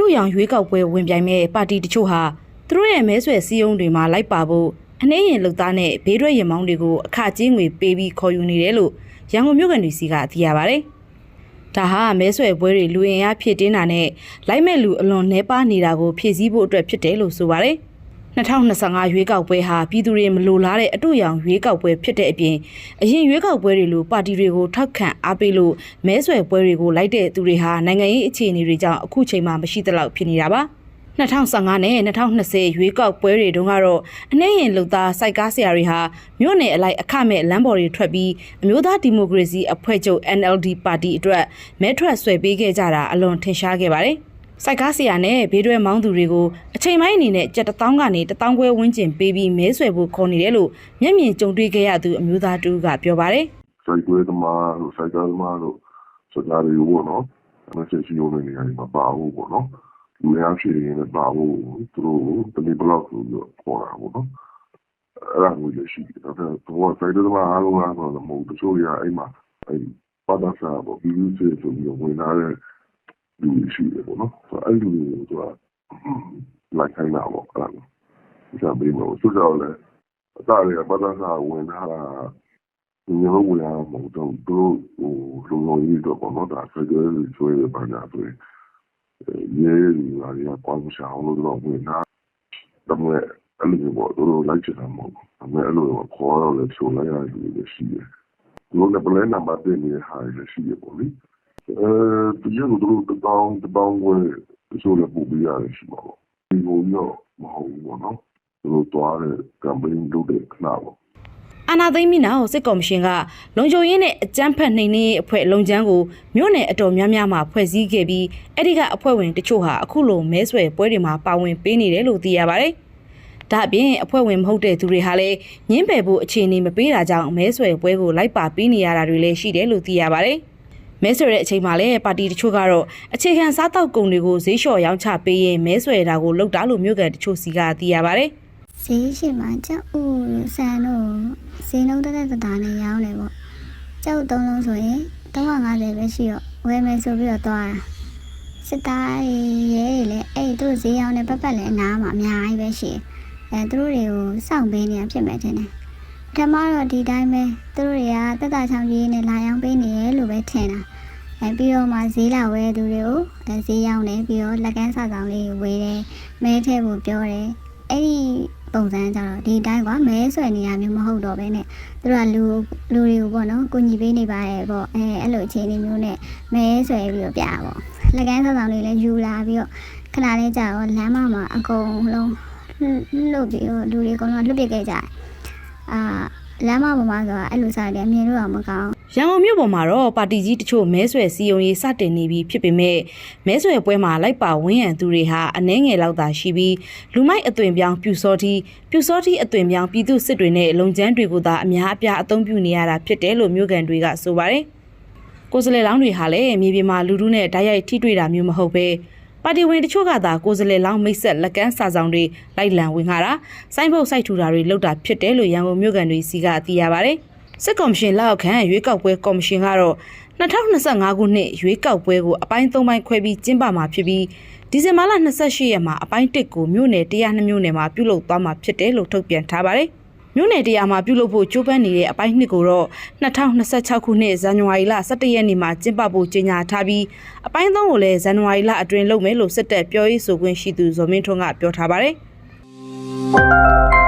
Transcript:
တုရောင်ရွေးကောက်ပွဲဝင်ပြိုင်မဲ့ပါတီတချို့ဟာသူတို့ရဲ့မဲဆွယ်စည်းရုံးတွေမှာလိုက်ပါဖို့အနှဲရင်လုံသားနဲ့ဘေးရွက်ရင်မောင်းတွေကိုအခကြေးငွေပေးပြီးခေါ်ယူနေတယ်လို့ရန်ကုန်မြို့ကန်တွေစီကသိရပါဗျ။ဒါဟာမဲဆွယ်ပွဲတွေလူရင်ရဖြစ်တင်းတာနဲ့လိုက်မဲ့လူအလွန်နှဲပါနေတာကိုဖြည့်ဆည်းဖို့အတွက်ဖြစ်တယ်လို့ဆိုပါတယ်။ 2025ရွေးကောက်ပွဲဟာပြည်သူတွေမလိုလားတဲ့အတူရောင်ရွေးကောက်ပွဲဖြစ်တဲ့အပြင်အရင်ရွေးကောက်ပွဲတွေလိုပါတီတွေကိုထောက်ခံအားပေးလို့မဲဆွယ်ပွဲတွေကိုလိုက်တဲ့သူတွေဟာနိုင်ငံရေးအခြေအနေတွေကြောင့်အခုချိန်မှာမရှိသလောက်ဖြစ်နေတာပါ2015နဲ့2020ရွေးကောက်ပွဲတွေတုန်းကတော့အနှဲရင်လုံသားစိုက်ကားဆရာတွေဟာမြို့နယ်အလိုက်အခမဲ့လမ်းပေါ်တွေထွက်ပြီးအမျိုးသားဒီမိုကရေစီအဖွဲ့ချုပ် NLD ပါတီအတွက်မဲထွက်ဆွယ်ပေးခဲ့ကြတာအလွန်ထင်ရှားခဲ့ပါတယ်။ စိုက်ကားဆရာနဲ့ဘေးတွဲမောင်းသူတွေကိုအချိန်ပိုင်းအနေနဲ့ကြက်တစ်တောင်းကနေတစ်တောင်းခွဲဝန်းကျင်ပေးပြီးမဲဆွယ်ဖို့ခေါ်နေတယ်လို့မျက်မြင်ကြုံတွေ့ခဲ့ရသူအမျိုးသားတူကပြောပါတယ်စိုက်ကွဲသမားတို့စိုက်ကားသမားတို့ဆိုကြတယ်ဘောနော်အမဆက်စီယုံနေနေရာမှာပါဖို့ပေါ့နော်လူရရှိရင်လည်းပါဖို့သူတို့တလီဘလောက်ဆိုပြီးခေါ်တာပေါ့နော်အဲ့ဒါမျိုးလည်းရှိတယ်ဒါပေမဲ့ဘောစိုက်တဲ့သမားအားလုံးကတော့မဟုတ်တချို့ရအဲ့မှာအဲ့ပါတာစာပေါ့ပြီးပြီးဆိုပြီးဝင်လာတဲ့ လူရှိတယ်ပေါ့နော်ဆိုအဲ့လူတွေကိုသူကလိုက်ခိုင်းတာပေါ့အဲ့ဒါမျိုးဒါပေမဲ့ဆိုကြတယ်အတားရပါတာစာဝင်လာတာဒီလိုဝင်လာမှာတော့သူတို့ဟိုလုံလုံကြီးတော့ပေါ့နော်ဒါဆက်ကြဲလေးဆွဲရပါညာဆိုရင်ရဲရီပါရီကကွာမချအောင်လို့တော့ဝင်လာဒါပေမဲ့အဲ့လိုမျိုးပေါ့သူတို့လိုက်ချင်တာမဟုတ်ဘူးဒါပေမဲ့အဲ့လိုခေါ်တော့လည်းဖြိုလိုက်ရတယ်လည်းရှိတယ်သူတို့လည်းပလဲနံပါတ်တင်နေတဲ့ဟာလည်းရှိရပေါ့လေ အဲဒီလိုသူတို့တောင်းတောင်းဝင်ဆိုလည်းပို့ပြရတယ်ရှိပါပေါ့ဒီလိုမျိုးမဟုတ်ဘူးပေါ့နော်သူတို့တွားတဲ့ campaign လုပ်တဲ့ခဏပေါ့အာနာသိမ့်မိနောက်စစ်ကော်မရှင်ကလုံခြုံရေးနဲ့အကြမ်းဖက်နှိမ်နင်းရေးအဖွဲ့လုံခြမ်းကိုမြို့နယ်အတော်များများမှာဖွဲ့စည်းခဲ့ပြီးအဲ့ဒီကအဖွဲ့ဝင်တချို့ဟာအခုလိုမဲဆွယ်ပွဲတွေမှာပါဝင်ပေးနေတယ်လို့သိရပါတယ်။ဒါအပြင်အဖွဲ့ဝင်မဟုတ်တဲ့သူတွေဟာလည်းညင်းပယ်ဖို့အခြေအနေမပေးတာကြောင့်မဲဆွယ်ပွဲကိုလိုက်ပါပေးနေရတာတွေလည်းရှိတယ်လို့သိရပါတယ်။ မဲဆွယ်တဲ့အချိန်မှာလည်းပါတီတချို့ကတော့အခြေခံစားတောက်ကုန်တွေကိုဈေးလျှော့ရောင်းချပေးရင်မဲဆွယ်တာကိုလုပ်တာလို့မြို့ကန်တချို့စီကသိရပါတယ်။ဈေးရှိမှကြောက်ဥဆန်တို့ဈေးနှုန်းတက်တက်တတာနဲ့ရောင်းတယ်ပေါ့ကြောက်သုံးလုံးဆိုရင်350ပဲရှိတော့ဝယ်မယ်ဆိုပြီးတော့သွားတာစစ်သားရဲတွေလည်းအဲ့သူတို့ဈေးရောင်းတဲ့ပတ်ပတ်လည်းအနားမှာအများကြီးပဲရှိတယ်အဲသူတို့တွေကိုစောင့်ပေးနေတာဖြစ်မယ်ထင်တယ် ပထမတော့ဒီတိုင်းပဲသူတို့တွေကတက်တာချောင်းကြီးနဲ့လာရောင်းပေးနေရလို့ပဲထင်တာအဲပြီးတော့မှဈေးလာဝဲသူတွေကိုအဲဈေးရောင်းတယ်ပြီးတော့လက်ကမ်းစာဆောင်လေးဝေးတယ်မဲထဲဖို့ပြောတယ်အဲ့ဒီပုံစံကြတော့ဒီတိုင်းကွာမဲဆွဲနေရမျိုးမဟုတ်တော့ဘဲနဲ့သူတို့ကလူလူတွေကိုပေါ့နော်ကိုညီပေးနေပါရဲ့ပေါ့အဲအဲ့လိုအခြေအနေမျိုးနဲ့မဲဆွဲပြီးတော့ပြတာပေါ့လက်ကမ်းစာဆောင်လေးလည်းယူလာပြီးတော့ခဏလေးကြာတော့လမ်းမမှာအကုန်လုံးလှုပ်ပြီးတော့လူတွေအကုန်လုံးလှုပ်ပြခဲ့ကြတယ် အာလမ်းမပေါ်မှာဆိုတာအဲ့လိုစားတယ်အမြင်လို့တော့မကောင်းရန်ကုန်မြို့ပေါ်မှာတော့ပါတီကြီးတချို့မဲဆွယ်စီယုံရေးစတင်နေပြီဖြစ်ပေမဲ့မဲဆွယ်ပွဲမှာလိုက်ပါဝန်းရံသူတွေဟာအနှဲငယ်လောက်သာရှိပြီးလူမိုက်အသွင်ပြောင်းပြူစောတိပြူစောတိအသွင်ပြောင်းပြည်သူစစ်တွေနဲ့လုံချမ်းတွေကိုသာအများအပြားအသုံးပြုနေရတာဖြစ်တယ်လို့မြို့ကန်တွေကဆိုပါတယ်။ကိုယ်စလဲလောင်းတွေဟာလည်းမြေပြင်မှာလူထုနဲ့ဓာတ်ရိုက်ထိတွေ့တာမျိုးမဟုတ်ပဲ ပါတီဝင်တချို့ကသာကိုယ်စလဲလောင်းမိတ်ဆက်လက်ကမ်းစာဆောင်တွေလိုက်လံဝင်ခါတာစိုင်းဘုတ်စိုက်ထူတာတွေလုပ်တာဖြစ်တယ်လို့ရန်ကုန်မြို့ကန်တွေစီကသိရပါတယ်။စစ်ကော်မရှင်လက်အောက်ခံရွေးကောက်ပွဲကော်မရှင်ကတော့2025ခုနှစ်ရွေးကောက်ပွဲကိုအပိုင်း၃ပိုင်းခွဲပြီးကျင်းပမှာဖြစ်ပြီးဒီဇင်ဘာလ28ရက်မှာအပိုင်း1ကိုမြို့နယ်102မြို့နယ်မှာပြုလုပ်သွားမှာဖြစ်တယ်လို့ထုတ်ပြန်ထားပါတယ်။ မြို့နယ်100မှာပြုလုပ်ဖို့ကြိုးပမ်းနေတဲ့အပိုင်း2ကိုတော့2026ခုနှစ်ဇန်နဝါရီလ17ရက်နေ့မှာကျင်းပဖို့ကြေညာထားပြီးအပိုင်း3ကိုလည်းဇန်နဝါရီလအတွင်းလုပ်မယ်လို့စစ်တပ်ပြောရေးဆိုခွင့်ရှိသူဇော်မင်းထွန်းကပြောထားပါတယ်။